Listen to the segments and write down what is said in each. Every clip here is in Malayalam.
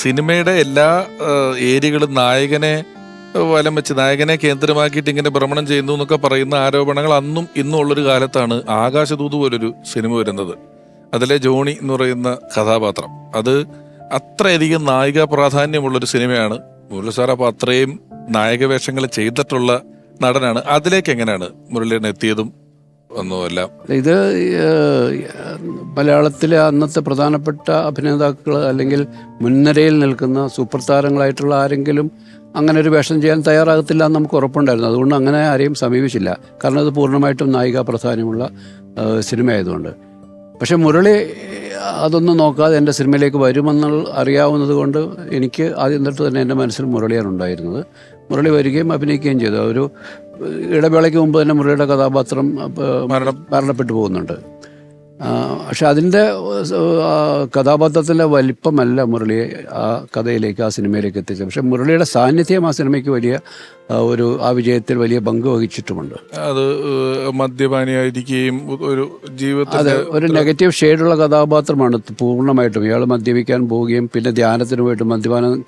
സിനിമയുടെ എല്ലാ ഏരിയകളും നായകനെ വലം വെച്ച് നായകനെ കേന്ദ്രമാക്കിയിട്ട് ഇങ്ങനെ ഭ്രമണം ചെയ്യുന്നു എന്നൊക്കെ പറയുന്ന ആരോപണങ്ങൾ അന്നും ഇന്നും ഉള്ളൊരു കാലത്താണ് ആകാശദൂത് പോലൊരു സിനിമ വരുന്നത്. അതിലെ ജോണി എന്ന് പറയുന്ന കഥാപാത്രം. അത് അത്രയധികം നായിക പ്രാധാന്യമുള്ളൊരു സിനിമയാണ്. മുരളി സാർ അപ്പോൾ അത്രയും നായക വേഷങ്ങൾ ചെയ്തിട്ടുള്ള നടനാണ്. അതിലേക്ക് എങ്ങനെയാണ് മുരളിയൻ എത്തിയതും ഒന്നുമല്ല. ഇത് മലയാളത്തിലെ അന്നത്തെ പ്രധാനപ്പെട്ട അഭിനേതാക്കൾ അല്ലെങ്കിൽ മുൻനിരയിൽ നിൽക്കുന്ന സൂപ്പർ താരങ്ങളായിട്ടുള്ള ആരെങ്കിലും അങ്ങനെ ഒരു വേഷം ചെയ്യാൻ തയ്യാറാകത്തില്ല എന്ന് നമുക്ക് ഉറപ്പുണ്ടായിരുന്നു. അതുകൊണ്ട് അങ്ങനെ ആരെയും സമീപിച്ചില്ല. കാരണം അത് പൂർണമായിട്ടും നായിക പ്രാധാന്യമുള്ള സിനിമ ആയതുകൊണ്ട് പക്ഷെ മുരളി അതൊന്നും നോക്കാതെ എന്റെ സിനിമയിലേക്ക് വരുമെന്ന് അറിയാവുന്നത് കൊണ്ട് എനിക്ക് ആദ്യം തൊട്ട് തന്നെ എന്റെ മനസ്സിൽ മുരളിയാണ് ഉണ്ടായിരുന്നത്. മുരളി വരികയും അഭിനയിക്കുകയും ചെയ്തു. ഒരു ഇടവേളയ്ക്ക് മുമ്പ് തന്നെ മുരളിയുടെ കഥാപാത്രം മരണപ്പെട്ടു പോകുന്നുണ്ട്. പക്ഷെ അതിന്റെ കഥാപാത്രത്തിന്റെ വലിപ്പമല്ല മുരളിയെ ആ കഥയിലേക്ക് ആ സിനിമയിലേക്ക് എത്തിച്ചത്. പക്ഷെ മുരളിയുടെ സാന്നിധ്യം ആ സിനിമയ്ക്ക് വലിയ ഒരു ആ വിജയത്തിൽ വലിയ പങ്ക് വഹിച്ചിട്ടുമുണ്ട്. അത് മദ്യപാനിയായിരിക്കുകയും ഒരു അതെ ഒരു നെഗറ്റീവ് ഷെയ്ഡുള്ള കഥാപാത്രമാണ് പൂർണമായിട്ടും. ഇയാൾ മദ്യപിക്കാൻ പോവുകയും പിന്നെ ധ്യാനത്തിന് പോയിട്ട് മദ്യപാനം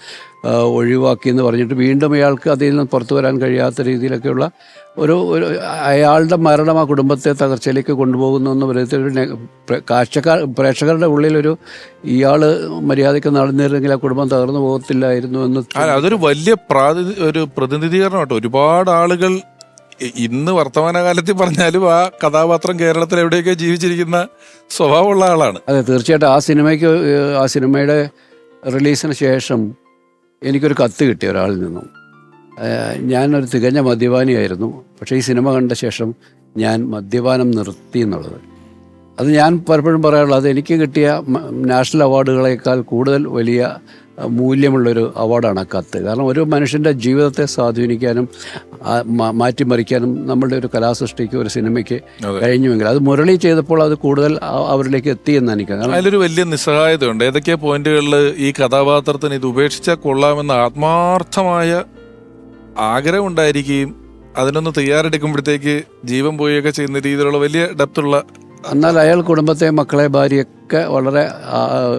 ഒഴിവാക്കി എന്ന് പറഞ്ഞിട്ട് വീണ്ടും ഇയാൾക്ക് അതിൽ നിന്ന് പുറത്തു വരാൻ കഴിയാത്ത രീതിയിലൊക്കെയുള്ള ഒരു ഒരു അയാളുടെ മരണം ആ കുടുംബത്തെ തകർച്ചയിലേക്ക് കൊണ്ടുപോകുന്നു എന്ന പ്ര- കാഴ്ചക്കാർ പ്രേക്ഷകരുടെ ഉള്ളിലൊരു ഇയാൾ മര്യാദയ്ക്ക് നടന്നിരുന്നെങ്കിൽ ആ കുടുംബം തകർന്നു പോകത്തില്ലായിരുന്നു എന്ന് അതൊരു വലിയ പ്രാതി- ഒരു പ്രതിനിധീകരണം കേട്ടോ ഒരുപാട് ആളുകൾ ഇന്ന് വർത്തമാനകാലത്തിൽ പറഞ്ഞാലും ആ കഥാപാത്രം കേരളത്തിൽ എവിടെയൊക്കെ ജീവിച്ചിരിക്കുന്ന സ്വഭാവമുള്ള ആളാണ്. അതെ തീർച്ചയായിട്ടും ആ സിനിമയ്ക്ക് ആ സിനിമയുടെ റിലീസിന് ശേഷം എനിക്കൊരു കത്ത് കിട്ടി ഒരാളിൽ നിന്നും. ഞാനൊരു തികഞ്ഞ മദ്യപാനിയായിരുന്നു. പക്ഷേ ഈ സിനിമ കണ്ട ശേഷം ഞാൻ മദ്യപാനം നിർത്തി എന്നുള്ളത്. അത് ഞാൻ പലപ്പോഴും പറയാറുള്ളത് അത് എനിക്ക് കിട്ടിയ നാഷണൽ അവാർഡുകളേക്കാൾ കൂടുതൽ വലിയ മൂല്യമുള്ളൊരു അവാർഡാണ് ആ കത്ത്. കാരണം ഒരു മനുഷ്യന്റെ ജീവിതത്തെ സ്വാധീനിക്കാനും മാറ്റിമറിക്കാനും നമ്മളുടെ ഒരു കലാസൃഷ്ടിക്ക് ഒരു സിനിമയ്ക്ക്. കഴിഞ്ഞുവെങ്കിൽ അത് മുരളി ചെയ്തപ്പോൾ അത് കൂടുതൽ അവരിലേക്ക് എത്തി എന്ന് എനിക്ക് അതിലൊരു വലിയ നിസ്സഹായതയുണ്ട്. ഏതൊക്കെ പോയിന്റുകളിൽ ഈ കഥാപാത്രത്തിന് ഇത് ഉപേക്ഷിച്ചാൽ കൊള്ളാമെന്ന ആത്മാർത്ഥമായ ആഗ്രഹം ഉണ്ടായിരിക്കുകയും അതിനൊന്ന് തയ്യാറെടുക്കുമ്പോഴത്തേക്ക് ജീവൻ പോവുകയൊക്കെ ചെയ്യുന്ന രീതിയിലുള്ള വലിയ ഡെപ്തുള്ള എന്നാൽ അയാൾ കുടുംബത്തെ മക്കളെ ഭാര്യയൊക്കെ വളരെ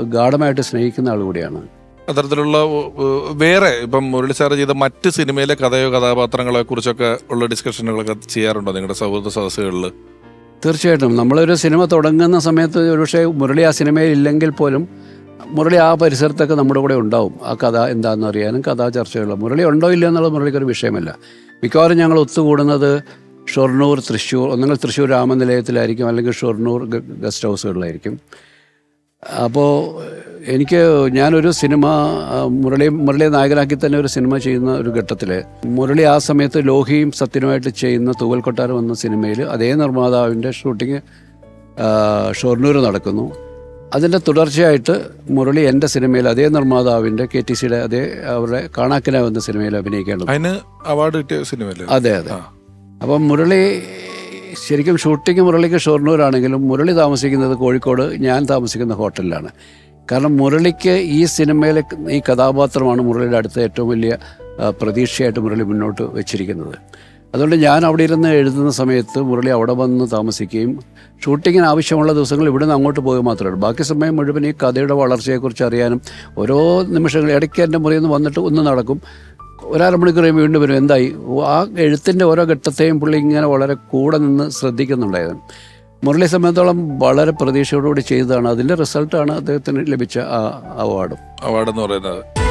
ഗാഠമായിട്ട് സ്നേഹിക്കുന്ന ആൾ കൂടിയാണ്. അത്തരത്തിലുള്ള വേറെ ഇപ്പം മുരളി സാർ ചെയ്ത മറ്റ് സിനിമയിലെ കഥയോ കഥാപാത്രങ്ങളെ കുറിച്ചൊക്കെ ഉള്ള ഡിസ്കഷനുകളൊക്കെ ചെയ്യാറുണ്ടോ നിങ്ങളുടെ സൗഹൃദ സദസ്സുകളിൽ? തീർച്ചയായിട്ടും. നമ്മളൊരു സിനിമ തുടങ്ങുന്ന സമയത്ത് ഒരുപക്ഷെ മുരളി ആ സിനിമയിൽ ഇല്ലെങ്കിൽ പോലും മുരളി ആ പരിസരത്തൊക്കെ നമ്മുടെ കൂടെ ഉണ്ടാവും. ആ കഥ എന്താണെന്ന് അറിയാനും കഥാ ചർച്ചകളും മുരളി ഉണ്ടോ ഇല്ല എന്നുള്ളത് മുരളിക്കൊരു വിഷയമല്ല. മിക്കവാറും ഞങ്ങൾ ഒത്തുകൂടുന്നത് ഷൊർണൂർ തൃശ്ശൂർ ഒന്നുകിൽ തൃശ്ശൂർ രാമനിലയത്തിലായിരിക്കും അല്ലെങ്കിൽ ഷൊർണൂർ ഗസ്റ്റ് ഹൗസുകളിലായിരിക്കും. അപ്പോൾ എനിക്ക് ഞാനൊരു സിനിമ മുരളി മുരളി മുരളിയെ നായകനാക്കി തന്നെ ഒരു സിനിമ ചെയ്യുന്ന ഒരു ഘട്ടത്തിൽ മുരളി ആ സമയത്ത് ലോഹിയും സത്യനുമായിട്ട് ചെയ്യുന്ന തൂവൽ കൊട്ടാരം എന്ന സിനിമയിൽ അതേ നിർമ്മാതാവിന്റെ ഷൂട്ടിങ് ഷൊർണൂർ നടക്കുന്നു. അതിന്റെ തുടർച്ചയായിട്ട് മുരളി എന്റെ സിനിമയിൽ അതേ നിർമ്മാതാവിന്റെ കെ ടി സിയുടെ അതേ അവരുടെ കാണാക്കിനാവ് എന്ന സിനിമയിൽ അഭിനയിക്കേണ്ടത് അതിന് അവാർഡ് കിട്ടിയ സിനിമയല്ലേ? അതെ അതെ. അപ്പം മുരളി ശരിക്കും ഷൂട്ടിംഗ് മുരളിക്ക് ഷൊർണൂരാണെങ്കിലും മുരളി താമസിക്കുന്നത് കോഴിക്കോട് ഞാൻ താമസിക്കുന്ന ഹോട്ടലിലാണ്. കാരണം മുരളിക്ക് ഈ സിനിമയിലെ ഈ കഥാപാത്രമാണ് മുരളിയുടെ അടുത്ത ഏറ്റവും വലിയ പ്രതീക്ഷയായിട്ട് മുരളി മുന്നോട്ട് വെച്ചിരിക്കുന്നത്. അതുകൊണ്ട് ഞാൻ അവിടെ ഇരുന്ന് എഴുതുന്ന സമയത്ത് മുരളി അവിടെ വന്ന് താമസിക്കുകയും ഷൂട്ടിങ്ങിന് ആവശ്യമുള്ള ദിവസങ്ങൾ ഇവിടുന്ന് അങ്ങോട്ട് പോവുക മാത്രമേ ഉള്ളൂ. ബാക്കി സമയം മുഴുവൻ ഈ കഥയുടെ വളർച്ചയെക്കുറിച്ച് അറിയാനും ഓരോ നിമിഷങ്ങൾ ഇടയ്ക്ക് എന്റെ മുറിയിൽ നിന്ന് വന്നിട്ട് ഒന്ന് നടക്കും. ഒരമണിക്കൂർ കഴിയുമ്പോൾ വീണ്ടും വരും. എന്തായി? ആ എഴുത്തിന്റെ ഓരോ ഘട്ടത്തെയും പുള്ളി ഇങ്ങനെ വളരെ കൂടെ നിന്ന് ശ്രദ്ധിക്കുന്നുണ്ടായിരുന്നു മുരളിയെ സംബന്ധിച്ചോളം വളരെ പ്രതീക്ഷയോടുകൂടി ചെയ്തതാണ്. അതിന്റെ റിസൾട്ടാണ് അദ്ദേഹത്തിന് ലഭിച്ച ആ അവാർഡും അവാർഡ് എന്ന് പറയുന്നത്.